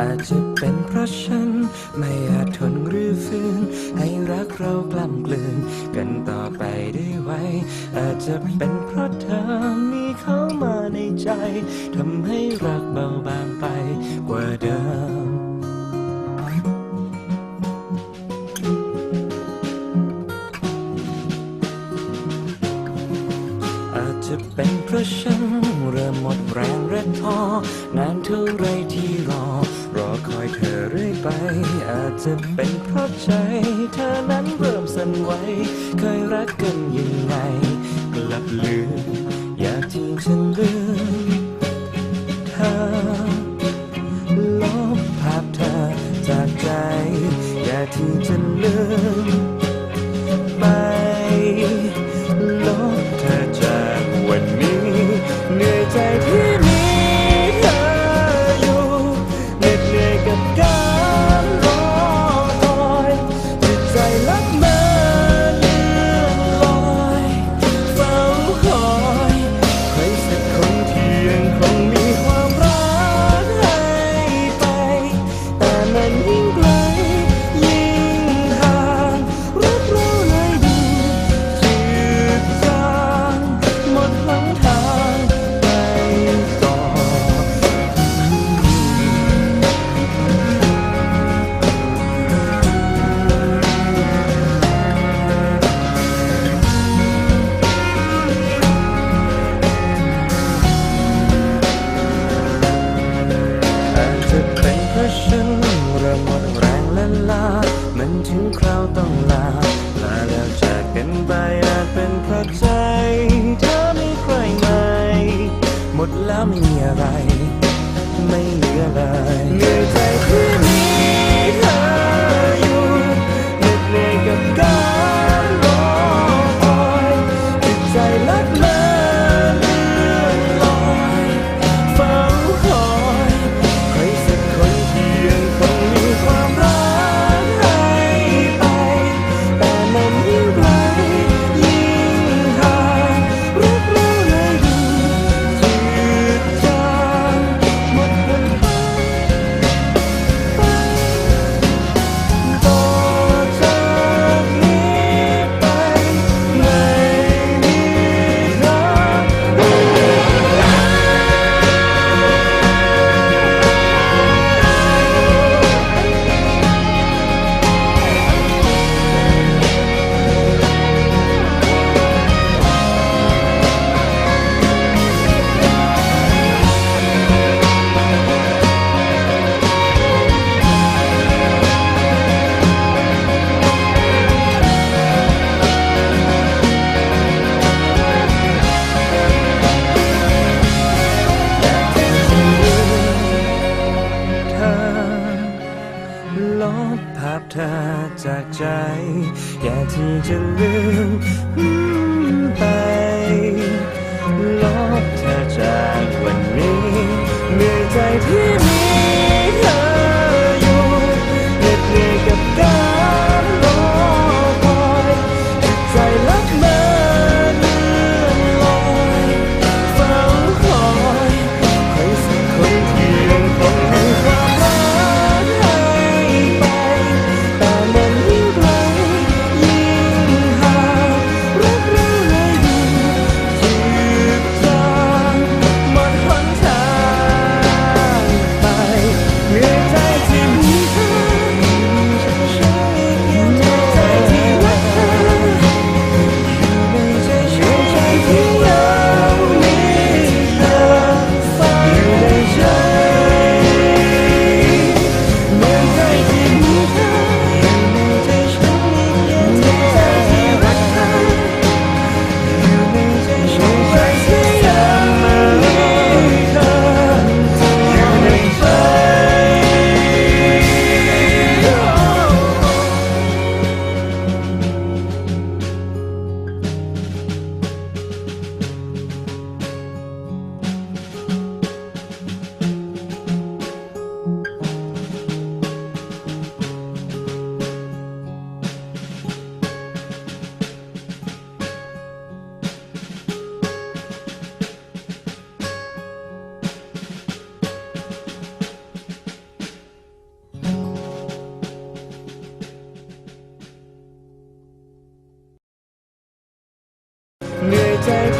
อาจจะเป็นเพราะฉัน ไม่อาจทนหรือฟื้นให้รักเรากล้ำกลืน กันต่อไปได้ไวอาจจะเป็นเพราะเธอมีเขามาในใจทำให้รักเบาบางไปกว่าเดิม ว่าฉันเริ่มหมดแรงแรงพอนานเท่าไรที่รอ รอคอยเธอเรื่อยไป อาจจะเป็นเพราะใจ เธอนั้นเริ่มสั่นไหวเคยรักกันยังไง กลับลืมอยากทิ้งฉันหรือ จากใจ อย่าที่จะลืมไป ลบเธอจากวันนี้เมื่อใจที่ ใจเธ